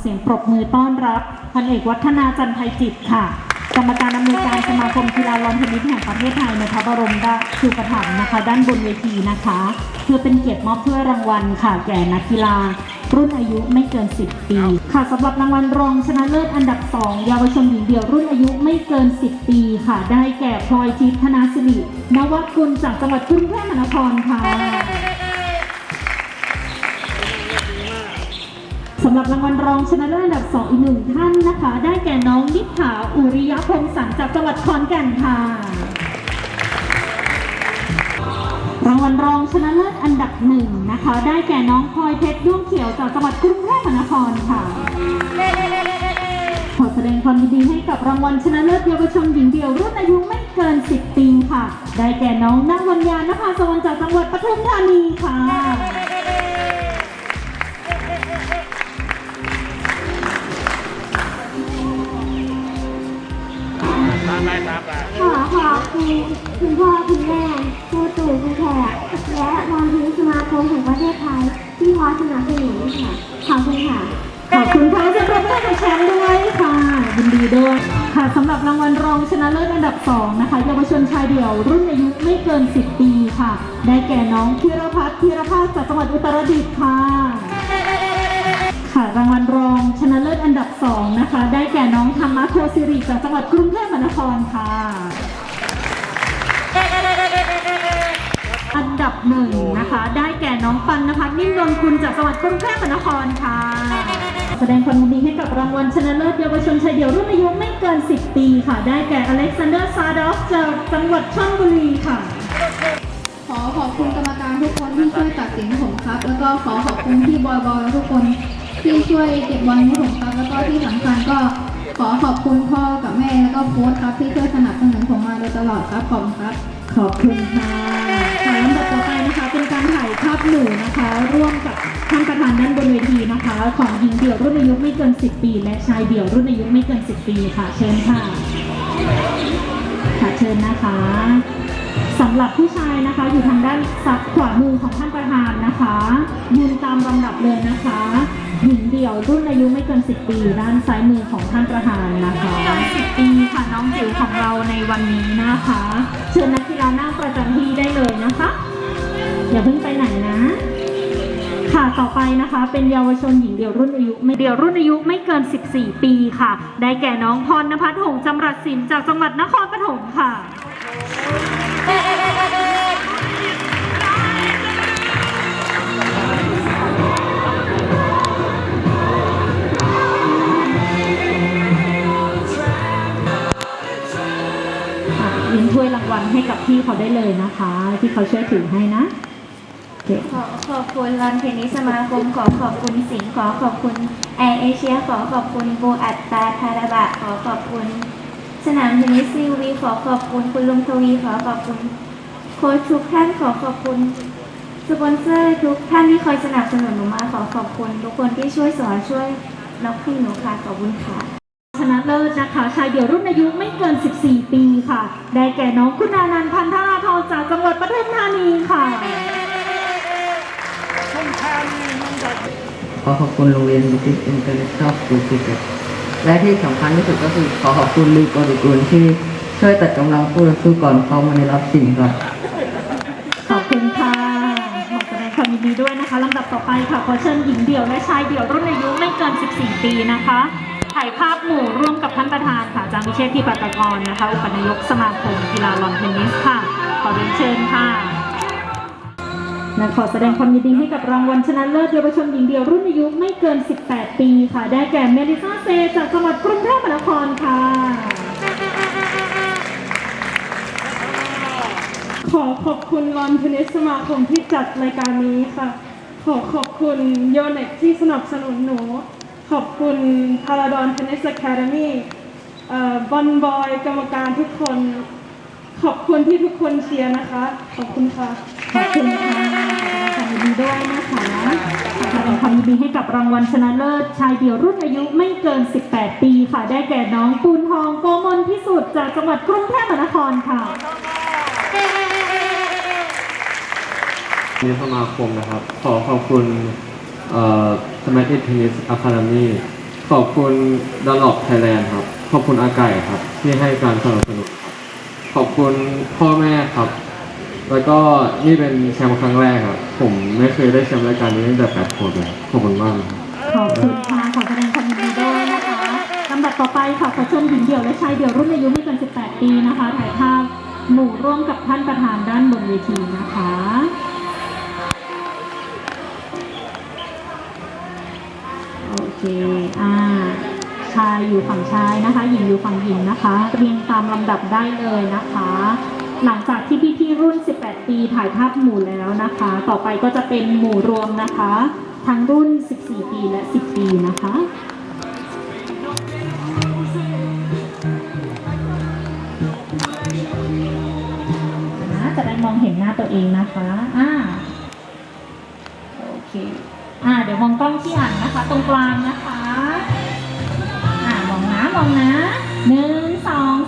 เสียงปรบมือต้อนรับพันเอกวัฒนาจันทไทยจิตค่ะ กรรมการอำนวยการสมาคมกีฬาลอนเทนนิสแห่งประเทศไทยในพระบรมราชูปถัมภ์นะคะ ด้านบนเวทีนะคะ เพื่อเป็นเกียรติมอบถ้วยรางวัลค่ะแก่นักกีฬา รุ่นอายุไม่เกิน 10 ปี ค่ะสำหรับรางวัลรองชนะเลิศอันดับ 2 เยาวชนหญิงเดี่ยวรุ่นอายุไม่เกิน 10 ปีค่ะ ได้แก่พลอยทิพย์ธนาสิรินวัตกุลจากจังหวัดกรุงเทพมหานครค่ะ สำหรับรางวัลรองชนะเลิศอันดับสองอีกหนึ่งท่านนะคะ ได้แก่น้องนิถาอุริยพงศ์สันจากจังหวัดขอนแก่นค่ะ รางวัลรองชนะเลิศอันดับหนึ่งนะคะ ได้แก่น้องพลอยเพชรด้วงเขียวจากจังหวัดกรุงเทพมหานครค่ะ ขอแสดงความยินดีให้กับรางวัลชนะเลิศเยาวชนหญิงเดี่ยวรุ่นอายุไม่เกิน 10 ปีค่ะ ได้แก่น้องนางวัญญานภาสวรรค์จากจังหวัดปทุมธานีค่ะ ตามไปไปขอขอบคุณคุณพ่อคุณแม่ครูตู่คุณแขกและมอนทีสมาคมแห่งประเทศไทย ที่คอยสนับสนุนค่ะขอบคุณค่ะ ขอบคุณค่ะจะปรบมือแชมป์ด้วยค่ะยินดีด้วยค่ะสำหรับรางวัลรองชนะเลิศอันดับ 2 นะคะเยาวชนชายเดี่ยว รุ่นอายุไม่เกิน 10 ปีค่ะ ได้แก่น้องธีรพัฒน์ธีรภาสจากจังหวัดอุตรดิตถ์ค่ะ ค่ะรางวัลรองชนะเลิศอันดับ 2 นะคะ ได้แก่ น้องธรรมะโทสิริจากจังหวัดกรุงเทพมหานครค่ะ อันดับหนึ่งนะคะ ได้แก่น้องปันนภัทรนิ่มนนคุณจากจังหวัดกรุงเทพมหานครค่ะ แสดงความยินดีให้กับรางวัลชนะเลิศเยาวชนชายเดี่ยวรุ่นอายุไม่เกิน 10 ปีค่ะ ได้แก่อเล็กซานเดอร์ซาดอฟจากจังหวัดชลบุรีค่ะขอขอบคุณกรรมการทุกคนที่ช่วยตัดสินผมครับ แล้วก็ขอขอบคุณพี่บอยบอยทุกคนที่ช่วยเก็บบอลให้ผมครับ แล้วก็ที่สำคัญก็ ขอขอบคุณพ่อกับแม่แล้วก็โค้ชครับที่ช่วยสนับสนุนผมมาโดยตลอดครับขอบคุณครับ ขอบคุณค่ะค่ะลำดับต่อไปนะคะ เป็นการถ่ายภาพหมู่นะคะ ร่วมกับท่านประธานด้านบนเวทีนะคะ ของหญิงเดี่ยวรุ่นอายุไม่เกิน 10 ปี และชายเดี่ยวรุ่นอายุไม่เกิน 10 ปีค่ะ เชิญค่ะ ค่ะเชิญนะคะสำหรับผู้ชายนะคะอยู่ทางด้านซับขวามือของท่านประธานนะคะยืนตามลำดับเลยนะคะ หญิงเดี่ยวรุ่นอายุไม่เกิน 10 ปี ด้านซ้ายมือของท่านประธานนะคะ10 ปีค่ะน้องจิ๋วของเราในวันนี้นะคะ เชิญนักกีฬานั่งประจำที่ได้เลยนะคะ อย่าเพิ่งไปไหนนะ ค่ะต่อไปนะคะ เป็นเยาวชนหญิงเดี่ยวรุ่นอายุไม่เดี่ยวรุ่นอายุไม่เกิน 14 ปีค่ะ ได้แก่น้องพรณพัฒน์หงส์จำรัดสินจากจังหวัดนครปฐมค่ะค่ะ ให้กับพี่เขาได้เลยนะคะ ที่เขาช่วยถือให้นะโอเคขอขอบคุณลอนเทนนิสสมาคม ขอขอบคุณสิงห์ขอขอบคุณแอร์เอเชีย ขอขอบคุณโบอัตตาทาราบะ ขอขอบคุณ สนามเทนนิสซิลวี ขอขอบคุณคุณลุงทวี ขอขอบคุณโค้ชทุกท่าน ขอขอบคุณสปอนเซอร์ทุกท่านที่คอยสนับสนุนหนูมา ขอขอบคุณ ทุกคนที่ช่วยสอนช่วยนกให้หนูค่ะ ขอบคุณค่ะ ชนะเลิศนะคะ ชายเดี่ยวรุ่นอายุไม่เกิน 14 ปีค่ะ ได้แก่น้องคุณานันท์พันธาทองจากจังหวัดปทุมธานีค่ะ ขอขอบคุณโรงเรียนบิทิสอินเตอร์เนชั่นแนลสคูลซิกและที่สำคัญที่สุดก็คือขอขอบคุณลีกอริกุลที่ช่วยตัดกำลังผู้ต่อสู้ก่อนเข้ามาในรอบชิงครับขอบคุณค่ะ ขอแสดงความยินดีด้วยนะคะลำดับต่อไปค่ะ ขอเชิญหญิงเดี่ยวและชายเดี่ยวรุ่นอายุไม่เกิน 14 ปีนะคะ ถ่ายภาพหมู่ร่วมกับท่านประธานค่ะอาจารย์วิเชษที่ปัตกรนะคะอุปนายกสมาคมกีฬาลอนเทนนิสค่ะ ขอเรียนเชิญค่ะและขอแสดงความยินดีให้กับรางวัลชนะเลิศเยาวชนหญิงเดี่ยวรุ่นอายุไม่เกิน 18 ปีค่ะ ได้แก่เมลิซาเซจากจังหวัดกรุงเทพมหานครค่ะ ขอขอบคุณลอนเทนนิสสมาคมที่จัดรายการนี้ค่ะ ขอขอบคุณโยเน็กที่สนับสนุนหนู ขอบคุณพาราดอนเทนนิส a ค a เดมี่บอลบอยกรรมการทุกคน ขอบคุณที่ทุกคนเชียร์นะคะ ขอบคุณค่ะ ขอบคุณค่ะขอบคุณด้วยนะคะขอแสดงความยินดีให้กับรางวัลชนะเลิศชายเดี่ยวรุ่นอายุไม่เกิน 18 ปีค่ะ ได้แก่น้องปูนทองโกมลพิสุทธิ์จากจังหวัดกรุงเทพมหานครค่ะนิสสมาคมนะครับ ขอขอบคุณ สมาร์ทเทนนิสอะคาเดมี่ขอบคุณดลอ p ไทยแลนด์ครับ ขอบคุณอาไก่ครับ ที่ให้การสนับสนุนครับ ขอบคุณพ่อแม่ครับ แล้วก็นี่เป็นแชมป์ครั้งแรกครับ ผมไม่เคยได้แชมป์รายการนี้ตั้งแต่แปดขวบเลยขอบคุณมากครับขอบคุณค่ะขอแสดงความยินดีด้วยนะคะลำดับต่อไปค่ะขอเชิญหญิงเดี่ยวและชายเดี่ยวรุ่นอายุไม่เกิน 18 ปีนะคะถ่ายภาพหมู่ร่วมกับท่านประธานด้านบนเวทีนะคะ เคอ่าชายอยู่ฝั่งชายนะคะ หญิงอยู่ฝั่งหญิงนะคะเรียงตามลำดับได้เลยนะคะ หลังจากที่พี่ๆรุ่น 18 ปีถ่ายภาพหมู่แล้วนะคะ ต่อไปก็จะเป็นหมู่รวมนะคะ ทั้งรุ่น 14 ปีและ 10 ปีนะคะนะจะได้มองเห็นหน้าตัวเองนะคะ อ่า โอเค อ่าเดี๋ยวมองกล้องที่อ่านนะคะ ตรงกลางนะคะ อ่ามองนะมองนะหนึ่งสอง